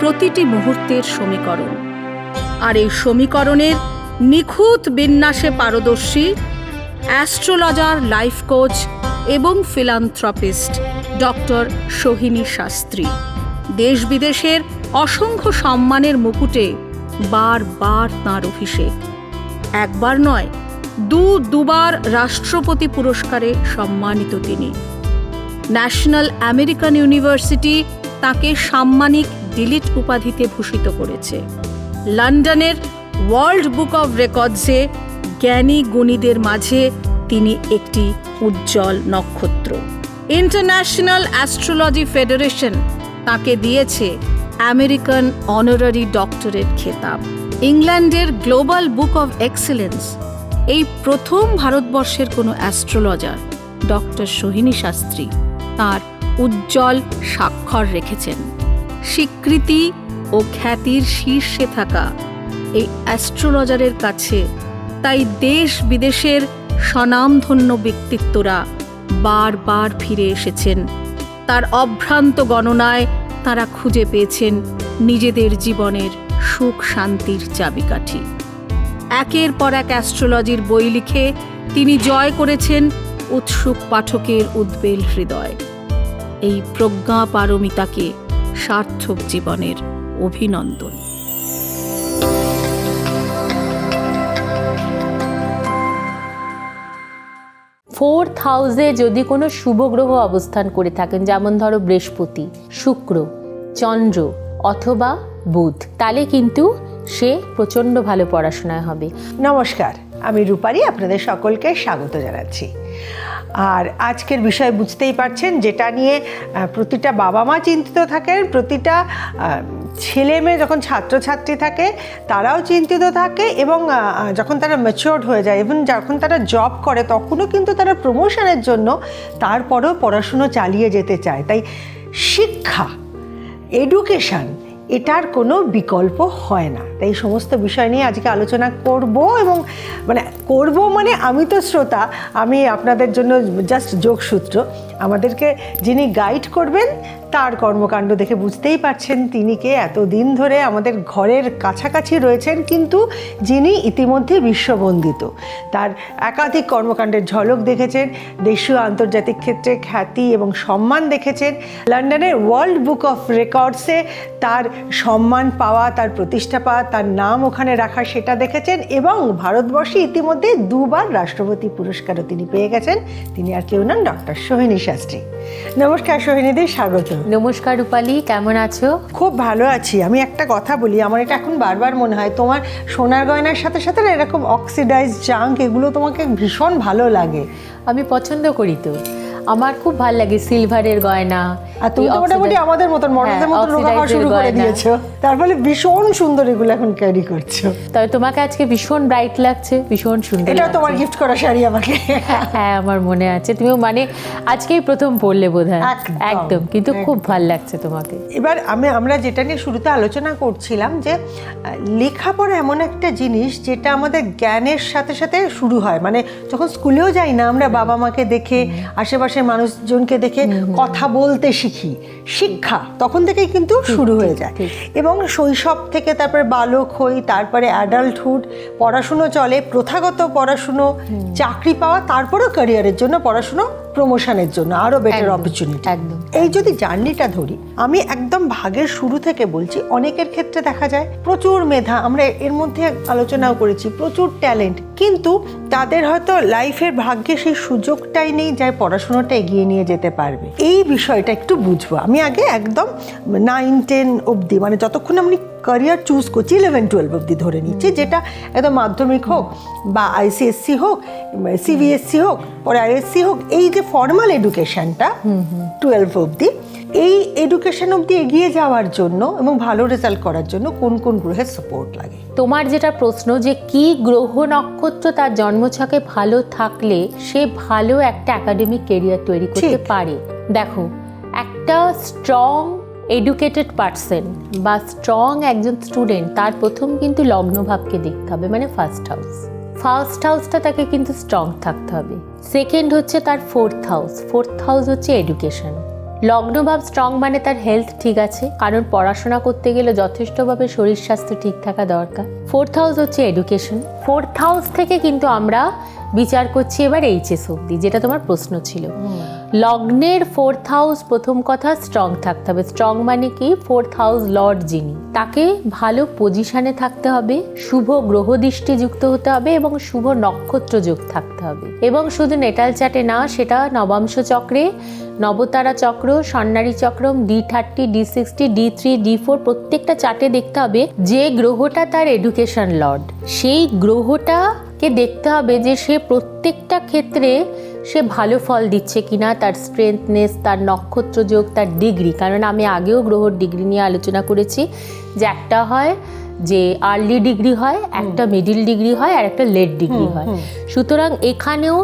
প্রতিটি মুহূর্তের সমীকরণ। আর এই সমীকরণের নিখুঁত বিন্যাসে পারদর্শী অ্যাস্ট্রোলজার, লাইফ কোচ এবং ফিলান্থ্রপিস্ট ডক্টর সোহিনী শাস্ত্রী। দেশ বিদেশের অসংখ্য সম্মানের মুকুটে বারবার তাঁর অভিষেক। একবার নয়, দু দুবার রাষ্ট্রপতি পুরস্কারে সম্মানিত তিনি। ন্যাশনাল আমেরিকান ইউনিভার্সিটি তাকে সাম্মানিক ডিলিট উপাধিতে ভূষিত করেছে। লন্ডনের ওয়ার্ল্ড বুক অব রেকর্ডসে জ্ঞানী গুণীদের মাঝে তিনি একটি উজ্জ্বল নক্ষত্র। ইন্টারন্যাশনাল অ্যাস্ট্রোলজি ফেডারেশন তাকে দিয়েছে আমেরিকান অনারারি ডক্টরেট খেতাব। ইংল্যান্ডের গ্লোবাল বুক অব এক্সেলেন্স, এই প্রথম ভারতবর্ষের কোনো অ্যাস্ট্রোলজার, ডক্টর সোহিনী শাস্ত্রী, তার উজ্জ্বল স্বাক্ষর রেখেছেন। স্বীকৃতি ও খ্যাতির শীর্ষে থাকা এই অ্যাস্ট্রোলজারের কাছে, তাই দেশ বিদেশের স্বনামধন্য ব্যক্তিত্বরা বারবার ফিরে এসেছেন। তার অভ্রান্ত গণনায় তারা খুঁজে পেয়েছেন নিজেদের জীবনের সুখ শান্তির চাবিকাঠি। একের পর এক অ্যাস্ট্রোলজির বই লিখে তিনি জয় করেছেন উৎসুক পাঠকের উদ্বেল হৃদয়। এই প্রজ্ঞা পারমিতাকে সার্থক জীবনের অভিনন্দন। ফোর্থ হাউসে যদি কোনো শুভ গ্রহ অবস্থান করে থাকেন যেমন ধরো বৃহস্পতি শুক্র চন্দ্র অথবা বুধ তাহলে কিন্তু সে প্রচণ্ড ভালো পড়াশোনায় হবে। নমস্কার আমি রূপারি আপনাদের সকলকে স্বাগত জানাচ্ছি। আর আজকের বিষয় বুঝতেই পারছেন, যেটা নিয়ে প্রতিটা বাবা মা চিন্তিত থাকেন, প্রতিটা ছেলে মেয়ে যখন ছাত্রছাত্রী থাকে, তারাও চিন্তিত থাকে এবং যখন তারা ম্যাচিওর্ড হয়ে যায় এবং যখন তারা জব করে, তখনও কিন্তু তারা প্রমোশনের জন্য তারপরেও পড়াশুনো চালিয়ে যেতে চায়। তাই শিক্ষা এডুকেশন এটার কোনো বিকল্প হয় না। তাই সমস্ত বিষয় নিয়ে আজকে আলোচনা করব এবং মানে করব মানে আমি তো শ্রোতা, আমি আপনাদের জন্য জাস্ট যোগসূত্র। আমাদেরকে যিনি গাইড করবেন, তার কর্মকাণ্ড দেখে বুঝতেই পারছেন তিনি কে। এতদিন ধরে আমাদের ঘরের কাছাকাছি রয়েছেন কিন্তু যিনি ইতিমধ্যে বিশ্ববন্দিত। তার একাধিক কর্মকাণ্ডের ঝলক দেখেছেন, দেশীয় আন্তর্জাতিক ক্ষেত্রে খ্যাতি এবং সম্মান দেখেছেন। লন্ডনের ওয়ার্ল্ড বুক অফ রেকর্ডসে তার সম্মান পাওয়া তার প্রতিষ্ঠা পাওয়া তার নাম ওখানে রাখা সেটা দেখেছেন এবং ভারতবর্ষে ইতিমধ্যে দুবার রাষ্ট্রপতি পুরস্কারও তিনি পেয়ে গেছেন। তিনি আর কেউ নন ডক্টর সোহিনী শাস্ত্রী। নমস্কার সোহিনীদি স্বাগত। নমস্কার রূপালি কেমন আছো? খুব ভালো আছি। আমি একটা কথা বলি আমার এটা এখন বারবার মনে হয় তোমার সোনার গয়নার সাথে সাথে না এরকম অক্সিডাইজ জাঙ্ক এগুলো তোমাকে ভীষণ ভালো লাগে। আমি পছন্দ করি তো। আমার খুব ভালো লাগে সিলভারের গয়না। আর তুমি তো মোটামুটি আমাদের মতন মডেলদের মতন রোগা হওয়া শুরু করে দিয়েছ। তার ফলে ভীষণ সুন্দর এগুলো এখন ক্যারি করছ। তবে তোমাকে আজকে ভীষণ ব্রাইট লাগছে ভীষণ সুন্দর এটা তোমার গিফট করা শাড়ি আমাকে। হ্যাঁ আমার মনে আছে। তুমিও মানে আজকেই প্রথম পড়লে বোধহয়। একদম, কিন্তু খুব ভালো লাগছে তোমাকে। এবার আমি আমরা যেটা নিয়ে শুরুতে আলোচনা করছিলাম যে লেখাপড়া এমন একটা জিনিস যেটা আমাদের জ্ঞানের সাথে সাথে শুরু হয়। মানে যখন স্কুলেও যাই না আমরা বাবা মাকে দেখে আশেপাশের মানুষজনকে দেখে কথা বলতে শিখি। শিক্ষা তখন থেকেই কিন্তু শুরু হয়ে যায়। এবং শৈশব থেকে তারপরে বালক হই তারপরে অ্যাডাল্টহুড পড়াশুনো চলে প্রথাগত পড়াশুনো চাকরি পাওয়া তারপরেও ক্যারিয়ারের জন্য পড়াশুনো প্রমোশনের জন্য আরও বেটার অপরচুনিটি একদম। এই যদি জার্নিটা ধরি আমি একদম ভাগের শুরু থেকে বলছি অনেকের ক্ষেত্রে দেখা যায় প্রচুর মেধা আমরা এর মধ্যে আলোচনাও করেছি প্রচুর ট্যালেন্ট কিন্তু তাদের হয়তো লাইফের ভাগ্যে সেই সুযোগটাই নেই যায় যাই পড়াশোনাটা এগিয়ে নিয়ে যেতে পারবে। এই বিষয়টা একটু বুঝব। আমি আগে একদম নাইন টেন অবধি মানে যতক্ষণ আমি ক্যারিয়ার চুজ করছি ইলেভেন টুয়েলভ অবধি ধরে নিচ্ছি যেটা একদম মাধ্যমিক হোক বা আইসিএসসি হোক সিবিএসসি হোক পরে আইএসসি হোক এই যে ফর্মাল এডুকেশনটা টুয়েলভ অবধি এই এডুকেশন অবধি এগিয়ে যাওয়ার জন্য এবং ভালো রেজাল্ট করার জন্য কোন কোন গ্রহের সাপোর্ট লাগে? তোমার যেটা প্রশ্ন যে কি গ্রহ নক্ষত্র তার জন্মছকে ভালো থাকলে সে ভালো একটা একাডেমিক কেরিয়ার তৈরি করতে পারে? দেখো একটা স্ট্রং এডুকেটেড পার্সন বা স্ট্রং একজন স্টুডেন্ট তার প্রথম কিন্তু লগ্নভাবকে দেখতে হবে মানে ফার্স্ট হাউস ফার্স্ট হাউসটা তাকে কিন্তু স্ট্রং থাকতে হবে। সেকেন্ড হচ্ছে তার ফোর্থ হাউস ফোর্থ হাউস হচ্ছে এডুকেশন লগ্নভাব স্ট্রং মানে তার হেলথ ঠিক আছে, কারণ পড়াশোনা করতে গেলে যথেষ্টভাবে শরীর স্বাস্থ্য ঠিক থাকা দরকার। ফোর্থ হাউস হচ্ছে এডুকেশন ফোর্থ হাউস থেকে কিন্তু আমরা বিচার করছি এবার এইচএস অব্দি যেটা তোমার প্রশ্ন ছিল। লগ্নের ফোর্থ হাউস প্রথম কথা স্ট্রং থাকতে হবে। স্ট্রং মানে কি? ফোর্থ হাউস লর্ড যিনি। তাকে ভালো পজিশনে থাকতে হবে, শুভ গ্রহ দৃষ্টি যুক্ত হতে হবে এবং শুভ নক্ষত্র যোগ থাকতে হবে। এবং শুধু নেটাল চাটে না, সেটা নবাংশ চক্রে, নবতারা চক্র, স্বর্ণারী চক্রম D thirty D sixty D three D four প্রত্যেকটা চার্টে দেখতে হবে যে গ্রহটা তার এডুকেশন লর্ড সেই গ্রহটাকে দেখতে হবে যে সে প্রত্যেকটা ক্ষেত্রে সে ভালো ফল দিচ্ছে কিনা তার স্ট্রেংথনেস তার নক্ষত্র যোগ তার ডিগ্রি কারণ আমি আগেও গ্রহর ডিগ্রি নিয়ে আলোচনা করেছি যে একটা হয় যে আর্লি ডিগ্রি হয় একটা মিডিল ডিগ্রি হয় আর একটা লেট ডিগ্রি হয়। সুতরাং এখানেও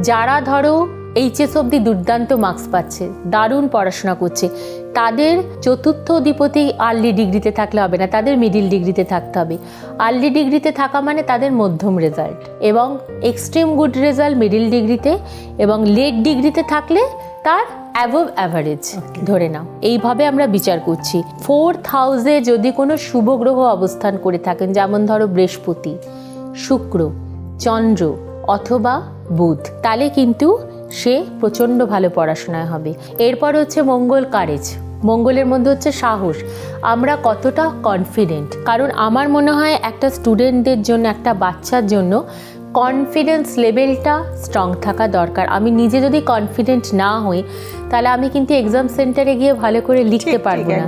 যারা ধরো এইচএস অবধি দুর্দান্ত মার্কস পাচ্ছে দারুণ পড়াশোনা করছে। তাদের চতুর্থ অধিপতি আর্লি ডিগ্রিতে থাকলে হবে না তাদের মিডিল ডিগ্রিতে থাকতে হবে। আর্লি ডিগ্রিতে থাকা মানে তাদের মধ্যম রেজাল্ট এবং এক্সট্রিম গুড রেজাল্ট মিডিল ডিগ্রিতে এবং লেট ডিগ্রিতে থাকলে তার অ্যাভভ অ্যাভারেজ ধরে নাও এইভাবে আমরা বিচার করছি। ফোর্থ হাউসে যদি কোনো শুভ গ্রহ অবস্থান করে থাকেন যেমন ধরো বৃহস্পতি শুক্র চন্দ্র অথবা বুধ তাহলে কিন্তু সে প্রচণ্ড ভালো পড়াশোনায় হবে। এরপর হচ্ছে মঙ্গল কারেজ। মঙ্গলের মধ্যে হচ্ছে সাহস। আমরা কতটা কনফিডেন্ট কারণ আমার মনে হয় একটা স্টুডেন্টদের জন্য একটা বাচ্চার জন্য কনফিডেন্স লেভেলটা স্ট্রং থাকা দরকার। আমি নিজে যদি কনফিডেন্ট না হই তাহলে আমি কিন্তু এক্সাম সেন্টারে গিয়ে ভালো করে লিখতে পারব না।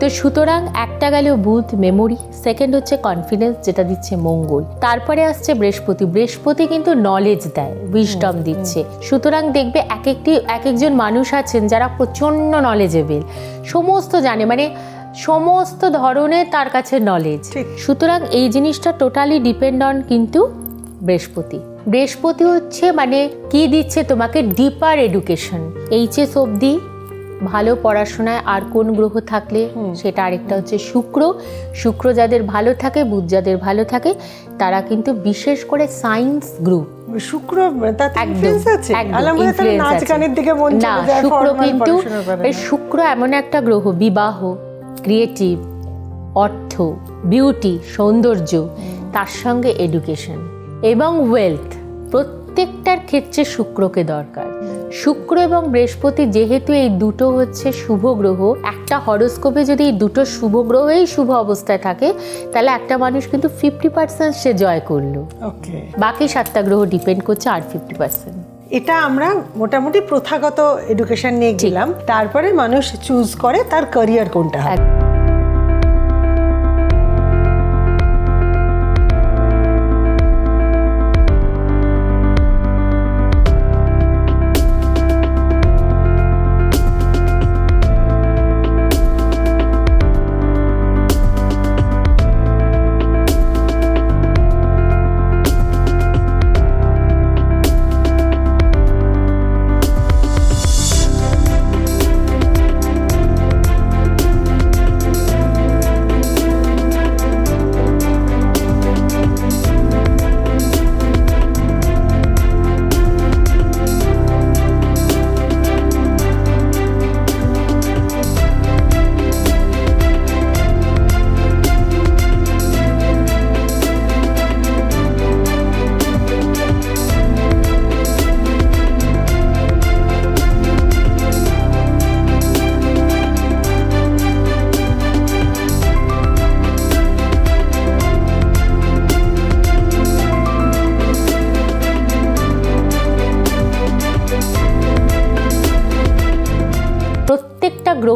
তো সুতরাং একটা গেল বুধ মেমোরি সেকেন্ড হচ্ছে কনফিডেন্স যেটা দিচ্ছে মঙ্গল। তারপরে আসছে বৃহস্পতি। বৃহস্পতি কিন্তু নলেজ দেয় উইজডম দিচ্ছে। সুতরাং দেখবে এক একটি এক একজন মানুষ আছেন যারা প্রচণ্ড নলেজেবল সমস্ত জানে মানে সমস্ত ধরনের তার কাছে নলেজ সুতরাং এই জিনিসটা টোটালি ডিপেন্ড অন কিন্তু বৃহস্পতি। বৃহস্পতি হচ্ছে মানে কি দিচ্ছে তোমাকে ডিপার এডুকেশন এইচএস অবধি ভালো পড়াশোনায় আর কোন গ্রহ থাকলে সেটা আরেকটা হচ্ছে শুক্র। শুক্র যাদের ভালো থাকে বুধ যাদের ভালো থাকে তারা কিন্তু বিশেষ করে সায়েন্স গ্রুপ শুক্র মন না শুক্র কিন্তু। শুক্র এমন একটা গ্রহ বিবাহ ক্রিয়েটিভ অর্থ বিউটি সৌন্দর্য তার সঙ্গে এডুকেশন এবং ওয়েলথ প্রত্যেকটার ক্ষেত্রে শুক্রকে দরকার। শুক্র এবং বৃহস্পতি যেহেতু এই দুটো হচ্ছে শুভ গ্রহ একটা হরস্কোপে যদি এই দুটো শুভ গ্রহেই শুভ অবস্থায় থাকে তাহলে একটা মানুষ কিন্তু ফিফটি পার্সেন্ট সে জয় করল। বাকি সাতটা গ্রহ ডিপেন্ড করছে আর ফিফটি পার্সেন্ট এটা আমরা মোটামুটি প্রথাগত এডুকেশন নিয়ে গেলাম। তারপরে মানুষ চুজ করে তার ক্যারিয়ার কোনটা হবে।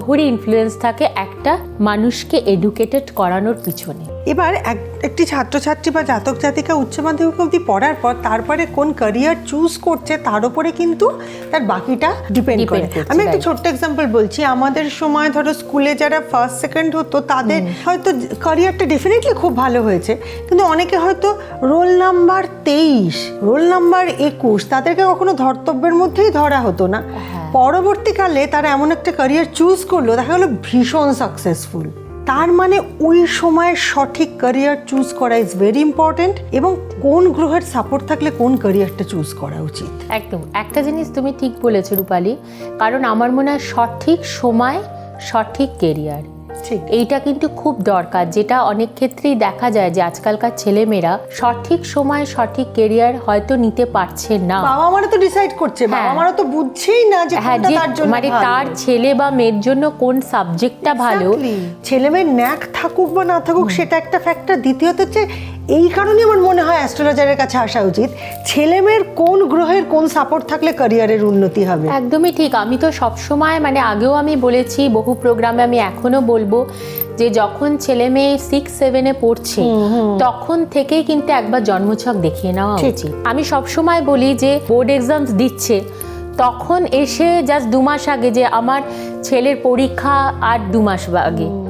গ্রহরই ইনফ্লুয়েন্স থাকে একটা মানুষকে এডুকেটেড করানোর পিছনে। এবার এক- একটি ছাত্রছাত্রী বা জাতক জাতিকা উচ্চ মাধ্যমিক অবধি পড়ার পর তারপরে কোন ক্যারিয়ার চুজ করছে তার উপরে কিন্তু তার বাকিটা ডিপেন্ড করে। আমি একটা ছোট্ট এক্সাম্পল বলছি। আমাদের সময় ধরো স্কুলে যারা ফার্স্ট সেকেন্ড হতো তাদের হয়তো ক্যারিয়ারটা ডেফিনেটলি খুব ভালো হয়েছে। কিন্তু অনেকে হয়তো রোল নাম্বার তেইশ রোল নাম্বার একুশ তাদেরকে কখনো ধর্তব্যের মধ্যেই ধরা হতো না। পরবর্তীকালে তারা এমন একটা ক্যারিয়ার চুজ করল দেখা গেলো ভীষণ সাকসেসফুল তার মানে ওই সময়ের সঠিক ক্যারিয়ার চুজ করা ইজ ভেরি ইম্পর্টেন্ট এবং কোন গ্রহের সাপোর্ট থাকলে কোন ক্যারিয়ারটা চুজ করা উচিত? একদম। একটা জিনিস তুমি ঠিক বলেছ রূপালি, কারণ আমার মনে হয় সঠিক সময়, সঠিক কেরিয়ার এইটা কিন্তু খুব দরকার যেটা অনেক ক্ষেত্রেই দেখা যায় যে আজকালকার ছেলেমেয়েরা সঠিক সময় সঠিক কেরিয়ার হয়তো নিতে পারছে না। বাবা মারা তো ডিসাইড করছে বাবা হ্যাঁ। মারা তো বুঝছেই না যে হ্যাঁ কোনটা তার জন্য মানে তার ছেলে বা মেয়ের জন্য কোন সাবজেক্টটা ভালো। ছেলে মেয়ের ন্যাক থাকুক বা না থাকুক সেটা একটা ফ্যাক্টর দ্বিতীয়ত হচ্ছে এই কারণে আমার মনে হয় অ্যাস্ট্রোলজারের কাছে আসা উচিত। ছেলে মেয়ের কোন গ্রহের কোন সাপোর্ট থাকলে ক্যারিয়ারের উন্নতি হবে? একদমই ঠিক। আমি তো সবসময় মানে আগেও আমি বলেছি বহু প্রোগ্রামে আমি এখনও বলব যে যখন ছেলে মেয়ে সিক্স সেভেনে পড়ছে তখন থেকেই কিন্তু একবার জন্মছক দেখিয়ে নেওয়া। উচিত। আমি সবসময় বলি যে বোর্ড এক্সামস দিচ্ছে তখন এসে জাস্ট দু মাস আগে যে আমার ছেলের পরীক্ষা আর দু মাস আগে।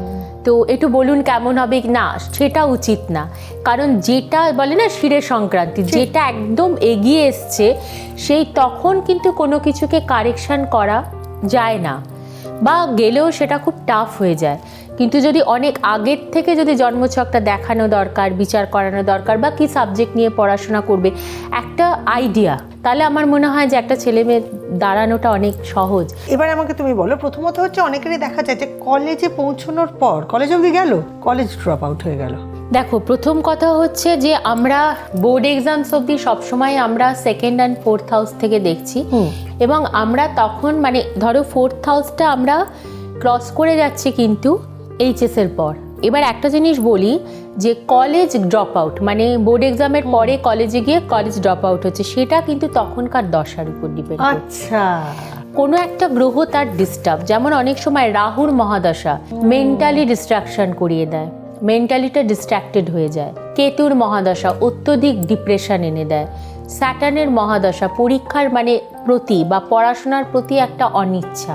তো একটু বলুন কেমন হবে না সেটা উচিত না। কারণ যেটা বলে না শিরে সংক্রান্তি যেটা একদম এগিয়ে এসছে সেই তখন কিন্তু কোনো কিছুকে কারেকশান করা যায় না। বা গেলেও সেটা খুব টাফ হয়ে যায়। কিন্তু যদি অনেক আগের থেকে যদি জন্মছকটা দেখানো দরকার বিচার করানো দরকার বা কি সাবজেক্ট নিয়ে পড়াশোনা করবে একটা আইডিয়া তাহলে আমার মনে হয় যে একটা ছেলে মেয়ে দাঁড়ানোটা অনেক সহজ। এবার আমাকে তুমি বলো প্রথমত হচ্ছে অনেকেরই দেখা যায় যে কলেজে পৌঁছানোর পর কলেজ অবধি গেল? কলেজ ড্রপ আউট হয়ে গেল। দেখো প্রথম কথা হচ্ছে যে আমরা বোর্ড এক্সামস অবধি সবসময় আমরা সেকেন্ড অ্যান্ড ফোর্থ হাউস থেকে দেখছি। এবং আমরা তখন মানে ধরো ফোর্থ হাউসটা আমরা ক্রস করে যাচ্ছি কিন্তু এইচএস এর পর। এবার একটা জিনিস বলি যে কলেজ ড্রপ আউট মানে বোর্ড এক্সামের পরে কলেজে গিয়ে কলেজ ড্রপ আউট হচ্ছে সেটা কিন্তু তখনকার দশার উপর ডিপেন্ড আচ্ছা। কোনো একটা গ্রহ তার ডিস্টার্ব যেমন অনেক সময় রাহুর মহাদশা মেন্টালি ডিস্ট্রাকশন করিয়ে দেয় মেন্টালিটা ডিস্ট্র্যাক্টেড হয়ে যায় কেতুর মহাদশা অত্যধিক ডিপ্রেশন এনে দেয় স্যাটার্নের মহাদশা পরীক্ষার মানে প্রতি বা পড়াশোনার প্রতি একটা অনিচ্ছা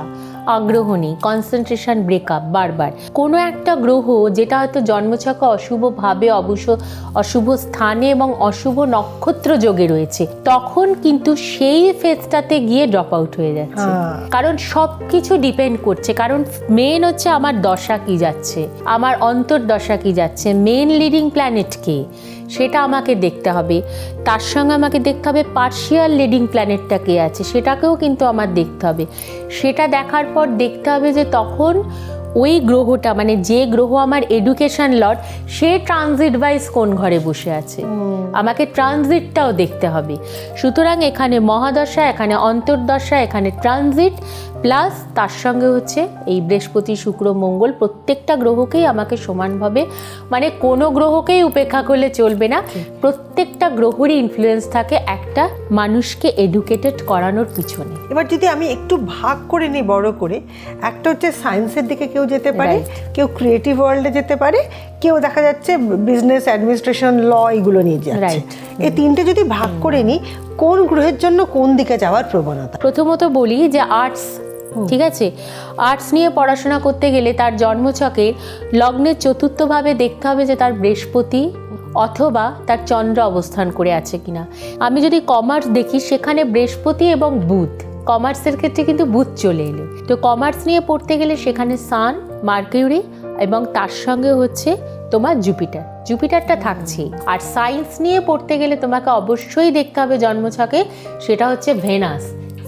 আগ্রহ নেই কনসেন্ট্রেশন ব্রেকআপ বারবার। কোনো একটা গ্রহ যেটা হয়তো জন্মছকে অশুভভাবে অবশ্য অশুভ স্থানে এবং অশুভ নক্ষত্র যোগে রয়েছে তখন কিন্তু সেই ফেজটাতে গিয়ে ড্রপ আউট হয়ে যাচ্ছে। হ্যাঁ। কারণ সব কিছু ডিপেন্ড করছে কারণ মেন হচ্ছে আমার দশা কি যাচ্ছে আমার অন্তর্দশা কি যাচ্ছে মেন লিডিং প্ল্যানেট কে। সেটা আমাকে দেখতে হবে। তার সঙ্গে আমাকে দেখতে হবে পার্শিয়াল লিডিং প্ল্যানেটটা কে আছে সেটাকেও কিন্তু আমার দেখতে হবে। সেটা দেখার পর দেখতে হবে যে তখন ওই গ্রহটা মানে যে গ্রহ আমার এডুকেশন লট সে ট্রানজিট ওয়াইজ কোন ঘরে বসে আছে। আমাকে ট্রানজিটটাও দেখতে হবে। সুতরাং এখানে মহাদশা এখানে অন্তর্দশা এখানে ট্রানজিট প্লাস তার সঙ্গে হচ্ছে এই বৃহস্পতি শুক্র মঙ্গল প্রত্যেকটা গ্রহকেই আমাকে সমানভাবে মানে কোনো গ্রহকেই উপেক্ষা করলে চলবে না। প্রত্যেকটা গ্রহরই ইনফ্লুয়েন্স থাকে একটা মানুষকে এডুকেটেড করানোর পিছনে। এবার যদি আমি একটু ভাগ করে নিই বড় করে একটা হচ্ছে সায়েন্সের দিকে কেউ যেতে পারে কেউ ক্রিয়েটিভ ওয়ার্ল্ডে যেতে পারে কেউ দেখা যাচ্ছে বিজনেস অ্যাডমিনিস্ট্রেশন ল এগুলো নিয়ে যাচ্ছে. এই তিনটে যদি ভাগ করে নিই কোন গ্রহের জন্য কোন দিকে যাওয়ার প্রবণতা? প্রথমত বলি যে আর্টস ঠিক আছে? আর্টস নিয়ে পড়াশোনা করতে গেলে তার জন্মছকে লগ্নের চতুর্থভাবে দেখতে হবে যে তার বৃহস্পতি অথবা তার চন্দ্র অবস্থান করে আছে কিনা। আমি যদি কমার্স দেখি, সেখানে বৃহস্পতি এবং বুধ। কমার্সের ক্ষেত্রে কিন্তু বুধ চলে এলো। তো কমার্স নিয়ে পড়তে গেলে সেখানে সান মার্কিউরি এবং তার সঙ্গে হচ্ছে তোমার জুপিটার জুপিটারটা থাকছেই। আর সায়েন্স নিয়ে পড়তে গেলে তোমাকে অবশ্যই দেখতে হবে জন্মছকে, সেটা হচ্ছে ভেনাস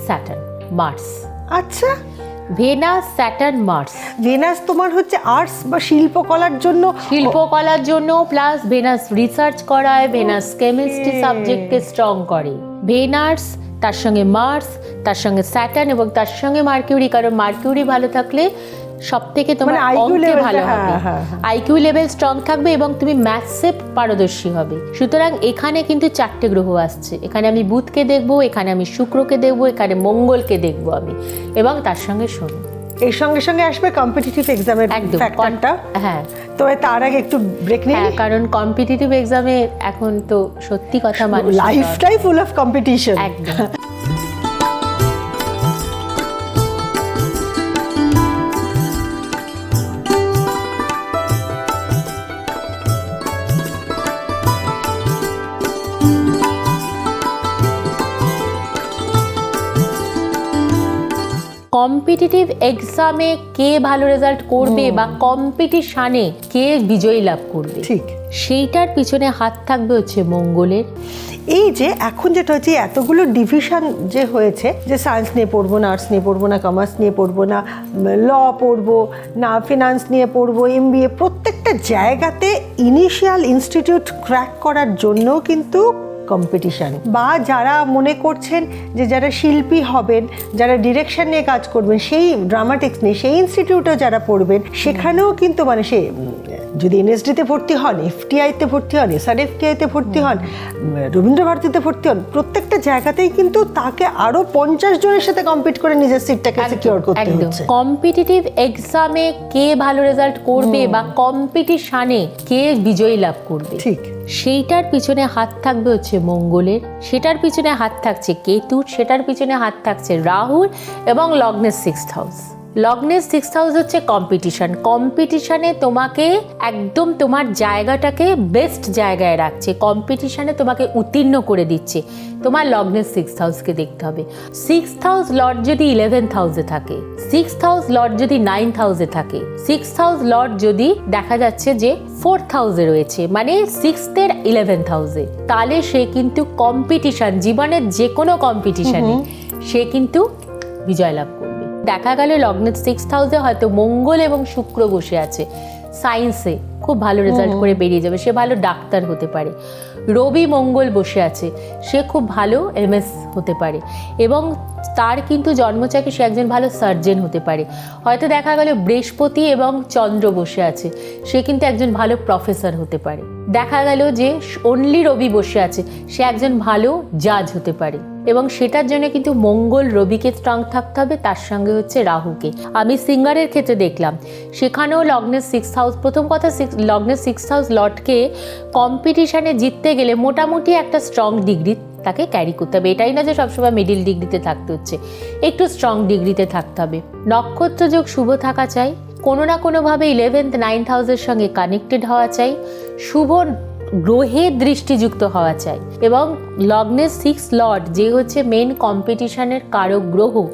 স্যাটার্ন মার্স আচ্ছা। ভেনাস স্যাটার্ন মার্স ভেনাস তোমার হচ্ছে আর্টস বা শিল্পকলার জন্য শিল্পকলার জন্য প্লাস ভেনাস রিসার্চ করায় ভেনাস কেমিস্ট্রি সাবজেক্টকে স্ট্রং করে। ভেনার্স তার সঙ্গে মার্স তার সঙ্গে স্যাটার্ন এবং তার সঙ্গে মার্কিউরি কারণ মার্কিউরি ভালো থাকলে সব থেকে তোমার মানে অঙ্কে ভালো হবে। আইকিউ লেভেল স্ট্রং থাকবে এবং তুমি ম্যাথসে পারদর্শী হবে। সুতরাং এখানে কিন্তু চারটে গ্রহ আসছে। এখানে আমি বুধকে দেখব এখানে আমি শুক্রকে দেখব এখানে মঙ্গলকে দেখব আমি। এবং তার সঙ্গে শনি। এর সঙ্গে সঙ্গে আসবে কম্পিটিটিভ এক্সামের একদম। ফ্যাক্টরটা হ্যাঁ। তো তার আগে একটু ব্রেক নিই। হ্যাঁ কারণ কম্পিটিটিভ এক্সামে এখন তো সত্যি কথা মানুষ লাইফটাই ফুল অফ কম্পিটিশন একদম। কম্পিটিটিভ এক্সামে কে ভালো রেজাল্ট করবে বা কম্পিটিশানে কে বিজয়ী লাভ করবে? ঠিক। সেইটার পিছনে হাত থাকবে হচ্ছে মঙ্গলের। এই যে এখন যেটা হচ্ছে এতগুলো ডিভিশন যে হয়েছে যে সায়েন্স নিয়ে পড়ব না আর্টস নিয়ে পড়ব না কমার্স নিয়ে পড়ব না ল পড়ব না ফিনান্স নিয়ে পড়ব এমবিএ প্রত্যেকটা জায়গাতে ইনিশিয়াল ইনস্টিটিউট ক্র্যাক করার জন্যও কিন্তু কম্পিটিশন বা যারা মনে করছেন যে যারা শিল্পী হবেন, যারা ডিরেকশন নিয়ে কাজ করবেন, সেই ড্রামাটিক্স নিয়ে, সেই ইনস্টিটিউটেও যারা পড়বেন, সেখানেও কিন্তু মানে সে যদি এনএসডিতে ভর্তি হন এফটিআইতে ভর্তি হন এসআর এফটিআইতে ভর্তি হন রবীন্দ্রভারতীতে ভর্তি হন প্রত্যেকটা জায়গাতেই কিন্তু তাকে আরও পঞ্চাশ জনের সাথে কম্পিট করে নিজের সিটটাকে সিকিউর করতে হচ্ছে। কম্পিটিটিভ এক্সামে কে ভালো রেজাল্ট করবে বা কম্পিটিশানে কে বিজয়ী লাভ করবে? ঠিক। সেইটার পিছনে হাত থাকবে হচ্ছে মঙ্গলের সেটার পিছনে হাত থাকছে কেতুর সেটার পিছনে হাত থাকছে রাহুল এবং লগ্নের সিক্স হাউস লগ্নের সিক্স হাউস হচ্ছে কম্পিটিশন কম্পিটিশনে তোমাকে একদম তোমার জায়গাটাকে বেস্ট জায়গায় রাখছে। কম্পিটিশনে তোমাকে উত্তীর্ণ করে দিচ্ছে। তোমার লগ্নের সিক্স হাউসকে দেখতে হবে। সিক্স হাউস লর্ড যদি ইলেভেন্থ হাউসে থাকে সিক্স হাউস লর্ড যদি নাইন্থ হাউসে থাকে সিক্স হাউস লর্ড যদি দেখা যাচ্ছে যে ফোর্থ হাউসে রয়েছে মানে সিক্সথের ইলেভেন্থ হাউসে তাহলে সে কিন্তু কম্পিটিশন জীবনের যে কোনো কম্পিটিশনে সে কিন্তু বিজয় লাভ করবে। দেখা গেল লগ্নের সিক্স হাউসে হয়তো মঙ্গল এবং শুক্র বসে আছে। সায়েন্সে খুব ভালো রেজাল্ট করে বেরিয়ে যাবে। সে ভালো ডাক্তার হতে পারে। রবি মঙ্গল বসে আছে। সে খুব ভালো এমএস হতে পারে। এবং তার কিন্তু জন্মচাকে সে একজন ভালো সার্জেন হতে পারে। হয়তো দেখা গেল বৃহস্পতি এবং চন্দ্র বসে আছে। সে কিন্তু একজন ভালো প্রফেসর হতে পারে। দেখা গেল যে অনলি রবি বসে আছে। সে একজন ভালো জাজ হতে পারে। এবং সেটার জন্য কিন্তু মঙ্গল রবিকে স্ট্রং থাকতে হবে, তার সঙ্গে হচ্ছে রাহুকে। আমি সিঙ্গারের ক্ষেত্রে দেখলাম, সেখানেও লগ্নের সিক্স হাউস প্রথম কথা লগ্নের সিক্স হাউস লটকে কম্পিটিশানে জিততে গেলে মোটামুটি একটা স্ট্রং ডিগ্রি তাকে ক্যারি করতে হবে। এটাই না যে সবসময় মিডিল ডিগ্রিতে থাকতে হচ্ছে, একটু স্ট্রং ডিগ্রিতে থাকতে হবে। নক্ষত্র যোগ শুভ থাকা চাই কোনো না কোনোভাবে ইলেভেন্থ নাইন্থ হাউসের সঙ্গে কানেক্টেড হওয়া চাই, শুভ গ্রহে দৃষ্টিযুক্ত হওয়া চাই এবং লগ্নের সিক্স লর্ড যে হচ্ছে মেন কম্পিটিশনের কারক গ্রহ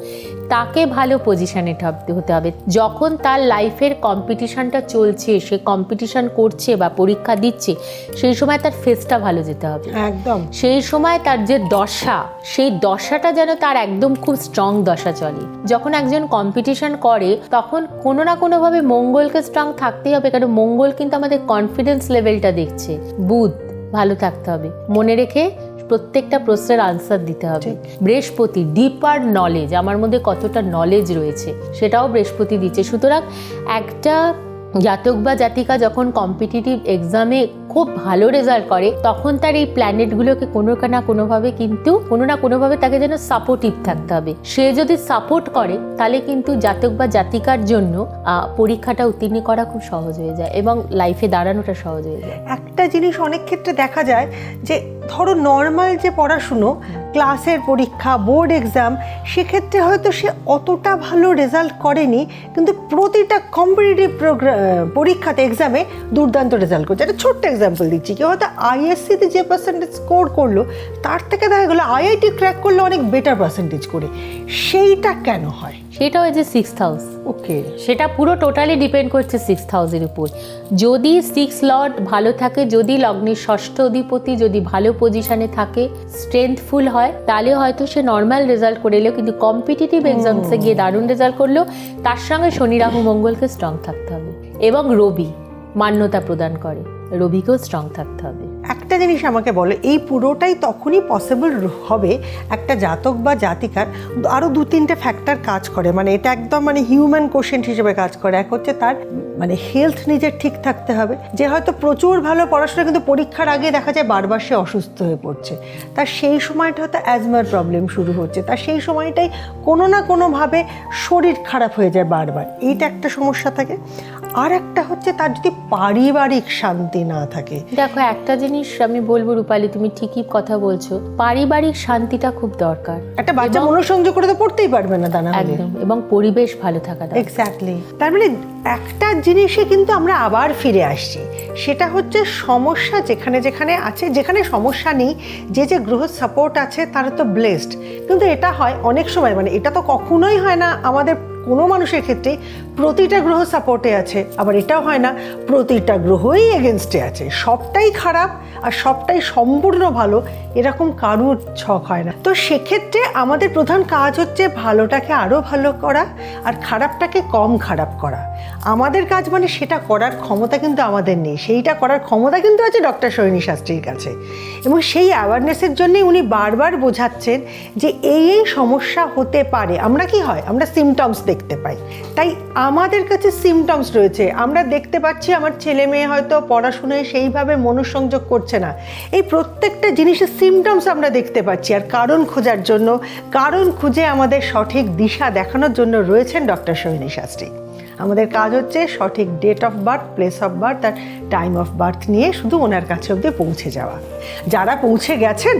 তাকে ভালো পজিশনে হতে হবে। যখন তার লাইফের কম্পিটিশনটা চলছে সে কম্পিটিশন করছে বা পরীক্ষা দিচ্ছে সেই সময় তার ফেসটা ভালো যেতে হবে। একদম। সেই সময় তার যে দশা সেই দশাটা যেন তার একদম খুব স্ট্রং দশা চলে। যখন একজন কম্পিটিশন করে তখন কোনো না কোনোভাবে মঙ্গলকে স্ট্রং থাকতেই হবে কারণ মঙ্গল কিন্তু আমাদের কনফিডেন্স লেভেলটা দেখছে। বুধ ভালো থাকতে হবে। মনে রেখে প্রত্যেকটা প্রশ্নের আনসার দিতে হবে। বৃহস্পতি ডিপার নলেজ আমার মধ্যে কতটা নলেজ রয়েছে সেটাও বৃহস্পতি দিচ্ছে। সুতরাং একটা জাতক বা জাতিকা যখন কম্পিটিটিভ এক্সামে খুব ভালো রেজাল্ট করে তখন তার এই প্ল্যানেটগুলোকে কোনো না কোনোভাবে কিন্তু কোনো না কোনোভাবে তাকে যেন সাপোর্টিভ থাকতে হবে। সে যদি সাপোর্ট করে তাহলে কিন্তু জাতক বা জাতিকার জন্য পরীক্ষাটা উত্তীর্ণ করা খুব সহজ হয়ে যায় এবং লাইফে দাঁড়ানোটা সহজ হয়ে যায়। একটা জিনিস অনেক ক্ষেত্রে দেখা যায় যে ধরো নর্মাল যে পড়াশুনো ক্লাসের পরীক্ষা বোর্ড এক্সাম সেক্ষেত্রে হয়তো সে অতটা ভালো রেজাল্ট করেনি কিন্তু প্রতিটা কম্পিটিটিভ পরীক্ষাতে এক্সামে দুর্দান্ত রেজাল্ট করছে। একটা ছোট্ট এক্সাম্পল দিচ্ছি। কেউ হয়তো আইএসসিতে যে পার্সেন্টেজ স্কোর করল তার থেকে দেখা গেলো আইআইটি ক্র্যাক করল অনেক বেটার পার্সেন্টেজ করে। সেইটা কেন হয়? সেটা হয়েছে সিক্স হাউস ওকে। সেটা পুরো টোটালি ডিপেন্ড করছে সিক্স হাউসের উপর। যদি সিক্স লর্ড ভালো থাকে যদি লগ্নের ষষ্ঠ অধিপতি যদি ভালো পজিশনে থাকে স্ট্রেংথফুল হয়, তাহলে হয়তো সে নর্মাল রেজাল্ট করে এলো, কিন্তু কম্পিটিটিভ এক্সামসে গিয়ে দারুণ রেজাল্ট করল। তার সঙ্গে শনি, রাহু, মঙ্গলকে স্ট্রং থাকতে হবে। এবং রবি মান্যতা প্রদান করে। রবিকেও স্ট্রং থাকতে হবে। একটা জিনিস আমাকে বলো, এই পুরোটাই তখনই পসিবল হবে একটা জাতক বা জাতিকার আরও দু তিনটে ফ্যাক্টর কাজ করে। মানে এটা একদম মানে হিউম্যান কোশেন্ট হিসেবে কাজ করে। এক হচ্ছে তার মানে হেলথ নিজের ঠিক থাকতে হবে। যে হয়তো প্রচুর ভালো পড়াশোনা, কিন্তু পরীক্ষার আগে দেখা যায় বারবার সে অসুস্থ হয়ে পড়ছে। তার সেই সময়টা হয়তো অ্যাজমার প্রবলেম শুরু হচ্ছে। তার সেই সময়টাই কোনো না কোনোভাবে শরীর খারাপ হয়ে যায় বারবার। এইটা একটা সমস্যা থাকে। আর একটা হচ্ছে তার যদি পারিবারিক শান্তি না থাকে। দেখো একটা জিনিস আমি বলব রূপালী তুমি ঠিকই কথা বলছো। পারিবারিক শান্তিটা খুব দরকার। একটা বাচ্চা মনোসংযোগ করে তো পড়তেই পারবে না তা না হলে। একদম এবং পরিবেশ ভালো থাকা দরকার। এক্স্যাক্টলি তার মানে একটা জিনিসে কিন্তু আমরা আবার ফিরে আসছি। সেটা হচ্ছে সমস্যা যেখানে যেখানে আছে যেখানে সমস্যা নেই যে যে গ্রহ সাপোর্ট আছে তারা তো ব্লেসড কিন্তু এটা হয় অনেক সময় মানে এটা তো কখনোই হয় না আমাদের কোনো মানুষের ক্ষেত্রে প্রতিটা গ্রহ সাপোর্টে আছে, আবার এটাও হয় না, প্রতিটা গ্রহই এগেনস্টে আছে। সবটাই খারাপ আর সবটাই সম্পূর্ণ ভালো, এরকম কারুর ছক হয় না। তো সেক্ষেত্রে আমাদের প্রধান কাজ হচ্ছে ভালোটাকে আরও ভালো করা আর খারাপটাকে কম খারাপ করা। আমাদের কাজ মানে সেটা করার ক্ষমতা কিন্তু আমাদের নেই। সেইটা করার ক্ষমতা কিন্তু আছে ডক্টর সৈনী শাস্ত্রীর কাছে। এবং সেই অ্যাওয়ারনেসের জন্যই উনি বারবার বোঝাচ্ছেন যে এই এই সমস্যা হতে পারে। আমরা কি হয়? আমরা সিমটমস দেখতে পাই। তাই আমাদের কাছে সিমটমস রয়েছে। আমরা দেখতে পাচ্ছি আমার ছেলে মেয়ে হয়তো পড়াশোনায় সেইভাবে মনোসংযোগ করছে না। এই প্রত্যেকটা জিনিসের সিমটমস আমরা দেখতে পাচ্ছি। আর কারণ খোঁজার জন্য, কারণ খুঁজে আমাদের সঠিক দিশা দেখানোর জন্য রয়েছেন ডক্টর সোহিনী শাস্ত্রী। আমাদের কাজ হচ্ছে সঠিক date of birth place of birth R time of birth নিয়ে শুধু ওনার কাছে অব্দি পৌঁছে যাওয়া। যারা পৌঁছে গেছেন,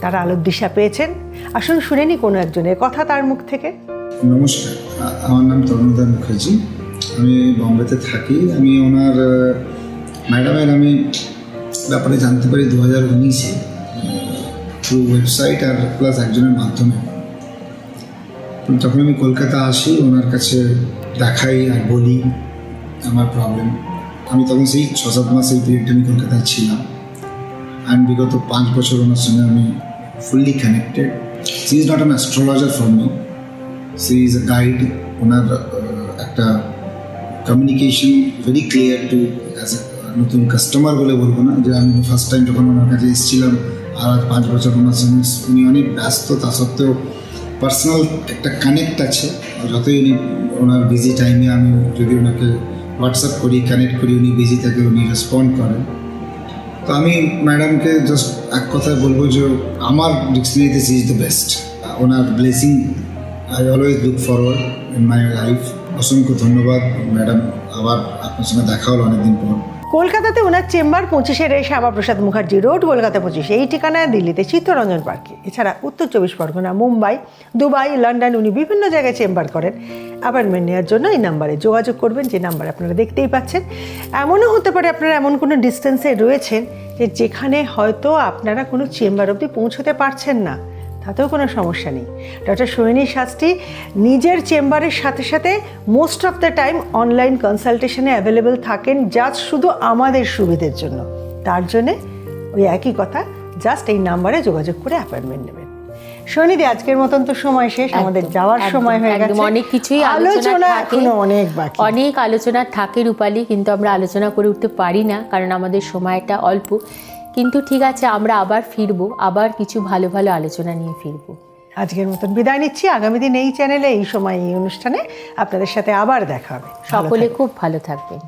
তারা আলোর দিশা পেয়েছেন। আসুন শুনেনি কোনো একজনের কথা তার মুখ থেকে। নমস্কার। আমার নাম তরুণোদয় মুখার্জি। আমি বম্বেতে থাকি। আমি ওনার ম্যাডামের আমি ব্যাপারে জানতে পারি দু হাজার উনিশে থ্রু ওয়েবসাইট আর প্লাস একজনের মাধ্যমে। যখন আমি কলকাতা আসি, ওনার কাছে দেখাই আর বলি আমার প্রবলেম আমি তখন সেই ছ সাত মাস এই পিরিয়ডটা আমি কলকাতায় ছিলাম। অ্যান্ড বিগত পাঁচ বছর ওনার সঙ্গে আমি fully connected she is not an astrologer for me she is guide ওনার একটা communication very clear to as নতুন কাস্টমার বলে বলব না, যে আমি ফার্স্ট টাইম যখন ওনার কাছে এসেছিলাম, আর পাঁচ বছর ওনার সঙ্গে উনি অনেক ব্যস্ত, তা সত্ত্বেও পার্সোনাল একটা কানেক্ট আছে। যতই উনি ওনার বিজি টাইমে আমি যদি ওনাকে হোয়াটসঅ্যাপ করি কানেক্ট করি, উনি বিজি থাকে, উনি রেসপন্ড করেন। তো আমি ম্যাডামকে জাস্ট এক কথায় বলব যে, আমার ডিকশনারিতে is the best owner blessing I always look forward in my life অসংখ্য ধন্যবাদ ম্যাডাম আবার আপনার সঙ্গে দেখা হলো অনেকদিন পর। কলকাতাতে ওনার চেম্বার পঁচিশে রে শ্যামাপ্রসাদ মুখার্জি রোড, কলকাতা পঁচিশে। এই ঠিকানায় দিল্লিতে চিত্তরঞ্জন পার্কে। এছাড়া উত্তর চব্বিশ পরগনা, মুম্বাই, দুবাই, লন্ডন, উনি বিভিন্ন জায়গায় চেম্বার করেন। অ্যাপয়েন্টমেন্ট নেওয়ার জন্য এই নাম্বারে যোগাযোগ করবেন, যে নাম্বার আপনারা দেখতেই পাচ্ছেন। এমনও হতে পারে আপনারা এমন কোনো ডিস্টেন্সে রয়েছেন যে যেখানে হয়তো আপনারা কোনো চেম্বার অবধি পৌঁছতে পারছেন না। তাতেও কোনো সমস্যা নেই। ডক্টর সোহিনী শাস্ত্রী নিজের চেম্বারের সাথে সাথে most of the time online কনসালটেশনে available থাকেন জাস্ট শুধু আমাদের সুবিধের জন্য। তার জন্যে ওই একই কথা জাস্ট এই নাম্বারে যোগাযোগ করে অ্যাপয়েন্টমেন্ট নেবেন। সোনিদি আজকের মতন তো সময় শেষ আমাদের যাওয়ার সময় হয়ে গেছে। অনেক কিছুই আলোচনা এখনও অনেক বাকি। অনেক আলোচনা থাকে রূপালী কিন্তু আমরা আলোচনা করে উঠতে পারি না কারণ আমাদের সময়টা অল্প। কিন্তু ঠিক আছে আমরা আবার ফিরবো আবার কিছু ভালো ভালো আলোচনা নিয়ে ফিরবো। আজকের মতন বিদায় নিচ্ছি। আগামী দিন এই চ্যানেলে এই সময় এই অনুষ্ঠানে আপনাদের সাথে আবার দেখা হবে। সকলে খুব ভালো থাকবেন।